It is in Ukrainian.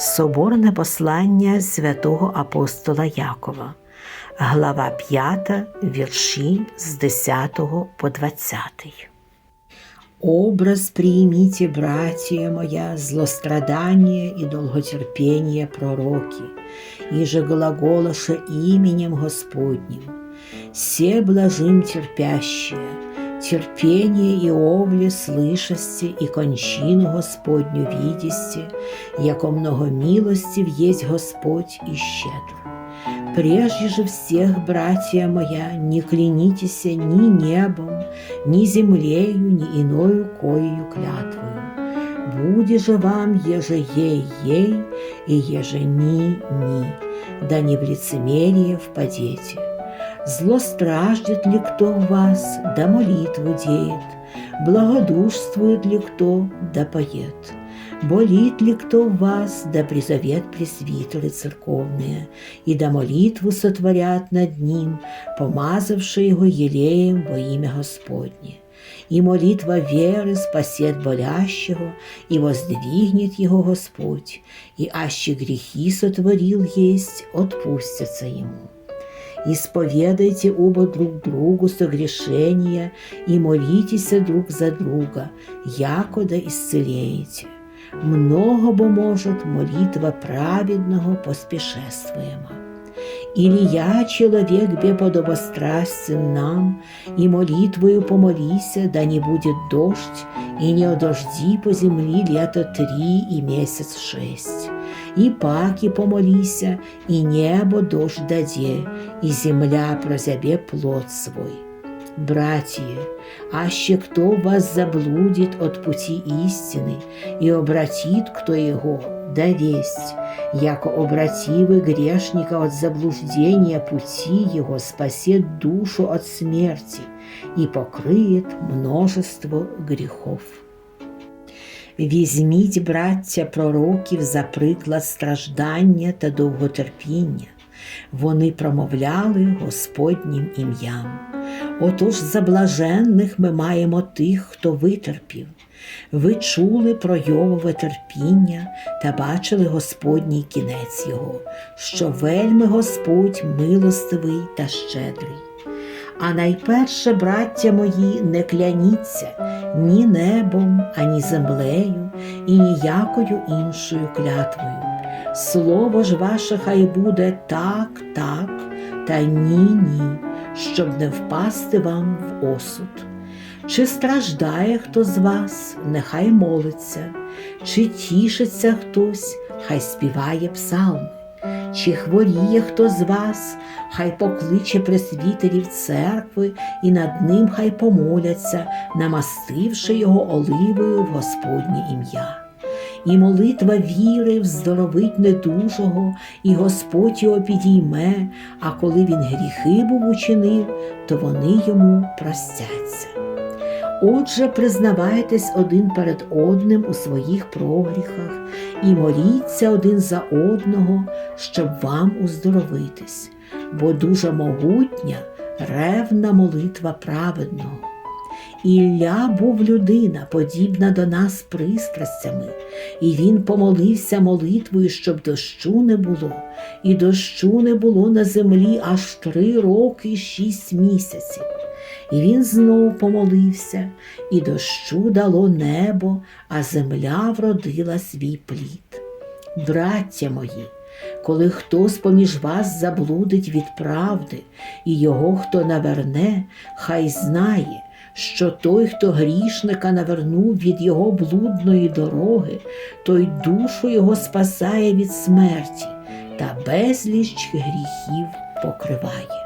Соборне послання святого апостола Якова, глава 5, вірші з 10 по 20. Образ примите, братья моя, злострадания и долготерпения пророки, и же глаголоша именем Господним, все блажим терпящие, терпение и овли слышасти и кончину Господню видисти, яко много милостив есть Господь и щедр. Прежде же всех, братья моя, не клянитесь ни небом, ни землею, ни иною коею клятвою. Буде же вам еже ей ей и еже ни ни, да не в лицемерие впадете. Зло страждет ли кто в вас, да молитву деет, благодушствует ли кто, да поет. Болит ли кто в вас, да призовет пресвитеры церковные, и да молитву сотворят над ним, помазавши его елеем во имя Господне. И молитва веры спасет болящего, и воздвигнет его Господь, и аще грехи сотворил есть, отпустятся ему. Исповедайте оба друг другу согрешения и молитесь друг за друга, якода исцелеете. Много бо может молитва праведного поспешествуема. Или я, человек беподобострастен нам, и молитвою помолися, да не будет дождь, и не одожди по земли лето три и месяц шесть. И паки помолися, и небо дождь даде, и земля прозябе плод свой. Братья, аще кто вас заблудит от пути истины и обратит кто его, да весть, яко обративы грешника от заблуждения пути его спасет душу от смерти и покрыет множество грехов. Візьміть, браття пророків, за приклад страждання та довготерпіння. Вони промовляли Господнім ім'ям. Отож за блаженних ми маємо тих, хто витерпів. Ви чули про Йовове терпіння та бачили Господній кінець його, що вельми Господь милостивий та щедрий. А найперше, браття мої, не кляніться ні небом, ані землею, і ніякою іншою клятвою. Слово ж ваше хай буде так, так, та ні, ні, щоб не впасти вам в осуд. Чи страждає хто з вас, нехай молиться, чи тішиться хтось, хай співає псалми. Чи хворіє хто з вас, хай покличе пресвітерів церкви, і над ним хай помоляться, намастивши його оливою в Господнє ім'я. І молитва віри вздоровить недужого, і Господь його підійме, а коли він гріхи був учинив, то вони йому простяться. Отже, признавайтесь один перед одним у своїх прогріхах і моліться один за одного, щоб вам уздоровитись, бо дуже могутня, ревна молитва праведного. Ілля був людина, подібна до нас пристрастями, і він помолився молитвою, щоб дощу не було, і дощу не було на землі аж три роки і шість місяців. І він знов помолився, і дощу дало небо, а земля вродила свій плід. Браття мої, коли хтось поміж вас заблудить від правди, і його хто наверне, хай знає, що той, хто грішника навернув від його блудної дороги, той душу його спасає від смерті та безліч гріхів покриває.